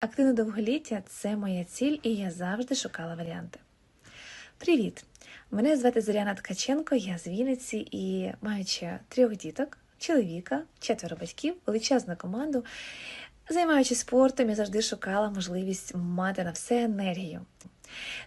Активне довголіття це моя ціль, і я завжди шукала варіанти. Привіт! Мене звати Зоряна Ткаченко, я з Вінниці і маючи трьох діток, чоловіка, четверо батьків, величезну команду. Займаючись спортом, я завжди шукала можливість мати на все енергію.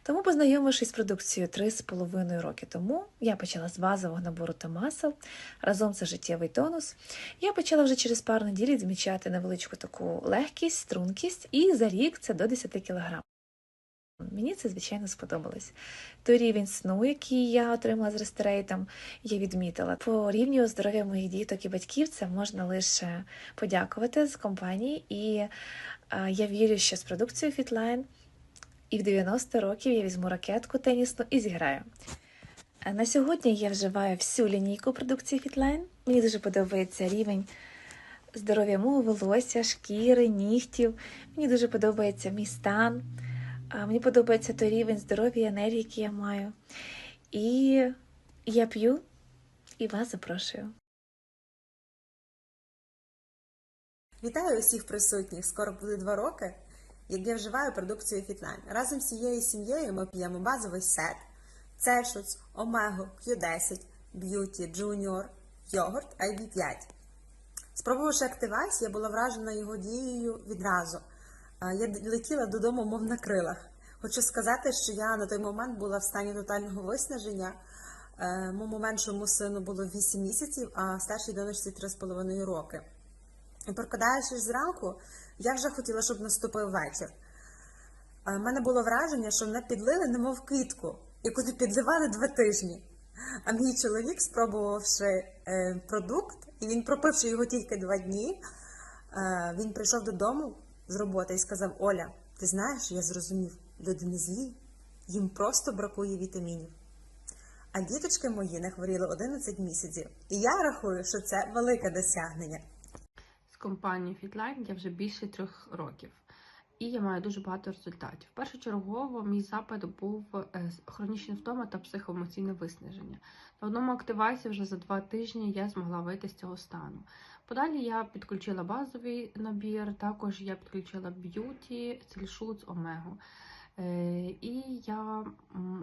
Тому, познайомившись з продукцією три з половиною роки тому, я почала з базового набору та масел. Разом це життєвий тонус. Я почала вже через пару неділь відмічати невеличку таку легкість, стрункість, і за рік це до 10 кг. Мені це, звичайно, сподобалось. Той рівень сну, який я отримала з рестерейтом, я відмітила. По рівню здоров'я моїх діток і батьків це можна лише подякувати з компанії. І е, я вірю, що з продукцією Fitline і в 90 років я візьму ракетку тенісну і зіграю. На сьогодні я вживаю всю лінійку продукції Fitline. Мені дуже подобається рівень здоров'я мого волосся, шкіри, нігтів. Мені дуже подобається мій стан. Мені подобається той рівень здоров'я і енергії, який я маю. І я п'ю і вас запрошую. Вітаю усіх присутніх! Скоро буде два роки, як я вживаю продукцію Fitline. Разом з всією сім'єю ми п'ємо базовий сет, Цельшуц, Омегу, Q10, Beauty, Junior, йогурт IB5. Спробувавши Activise, я була вражена його дією відразу. Я летіла додому, мов на крилах. Хочу сказати, що я на той момент була в стані тотального виснаження. Е, Моєму меншому сину було 8 місяців, а старшій донечці 3,5 роки. І прокидаючись зранку, я вже хотіла, щоб наступив вечір. У мене було враження, що мене підлили, немов квітку, яку не підливали два тижні. А мій чоловік, спробувавши е, продукт, і він пропивши його тільки два дні, е, він прийшов додому з роботи і сказав: Оля, ти знаєш, я зрозумів, люди не злі, їм просто бракує вітамінів. А діточки мої не хворіли 11 місяців. І я рахую, що це велике досягнення. Компанією Fitline я вже більше трьох років. І я маю дуже багато результатів. Першочергово мій запит був е, хронічна втома та психоемоційне виснаження. На одному активації вже за два тижні я змогла вийти з цього стану. Подалі я підключила базовий набір, також я підключила б'юті, цільшуц, омегу. Е, І я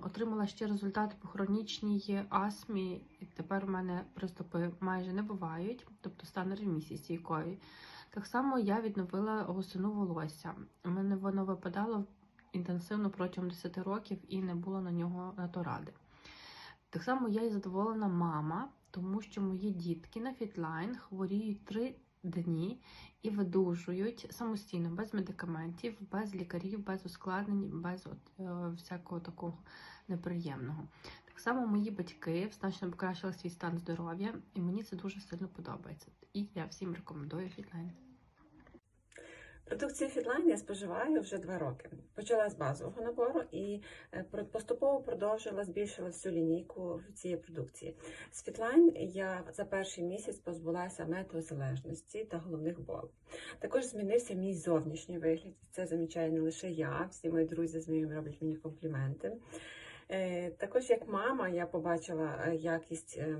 отримала ще результати по хронічній астмі. Тепер у мене приступи майже не бувають, тобто стан ремісії стійкої. Так само я відновила гусину волосся. У мене воно випадало інтенсивно протягом 10 років і не було на нього на то ради. Так само я і задоволена мама, тому що мої дітки на фітлайн хворіють 3 дні і видужують самостійно, без медикаментів, без лікарів, без ускладнень, без от, е, всякого такого неприємного. Так само мої батьки значно покращили свій стан здоров'я, і мені це дуже сильно подобається. І я всім рекомендую фітлайн. Продукцію Фітлайн я споживаю вже два роки. Почала з базового набору і е, поступово продовжила, збільшила всю лінійку цієї продукції. З Фітлайн я за перший місяць позбулася метеозалежності та головних болей. Також змінився мій зовнішній вигляд. Це замічаю не лише я, всі мої друзі знайомі роблять мені компліменти. Е, Також як мама я побачила е, якість е,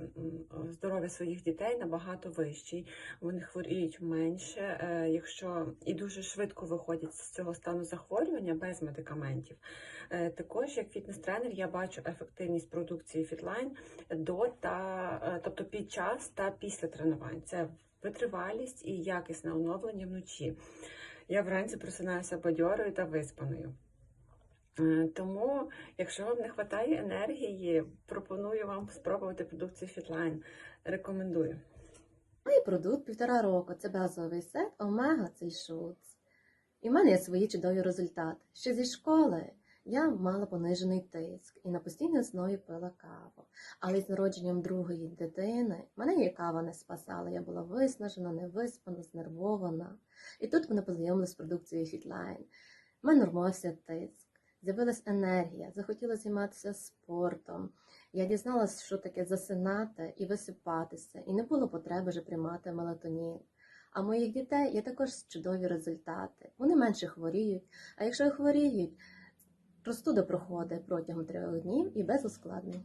здоров'я своїх дітей набагато вищий. Вони хворіють менше, якщо і дуже швидко виходять з цього стану захворювання без медикаментів. Також як фітнес-тренер я бачу ефективність продукції Fitline до та тобто під час та після тренувань. Це витривалість і якісне оновлення вночі. Я вранці просинаюся бадьорою та виспаною. Е, Тому, якщо вам не вистачає енергії, пропоную вам спробувати продукцію Fitline. Рекомендую. Мій продукт півтора року це базовий сет Омега цей шуц. І в мене є свої чудові результати. Ще зі школи я мала понижений тиск і на постійній основі пила каву. Але з народженням другої дитини мене і кава не спасала. Я була виснажена, невиспана, знервована. І тут мене познайомили з продукцією Fitline. У мене нормувався тиск, з'явилась енергія, захотіла займатися спортом. Я дізналася, що таке засинати і висипатися, і не було потреби вже приймати мелатонін. А моїх дітей є також чудові результати. Вони менше хворіють, а якщо хворіють, простуда проходить протягом трьох днів і без ускладнень.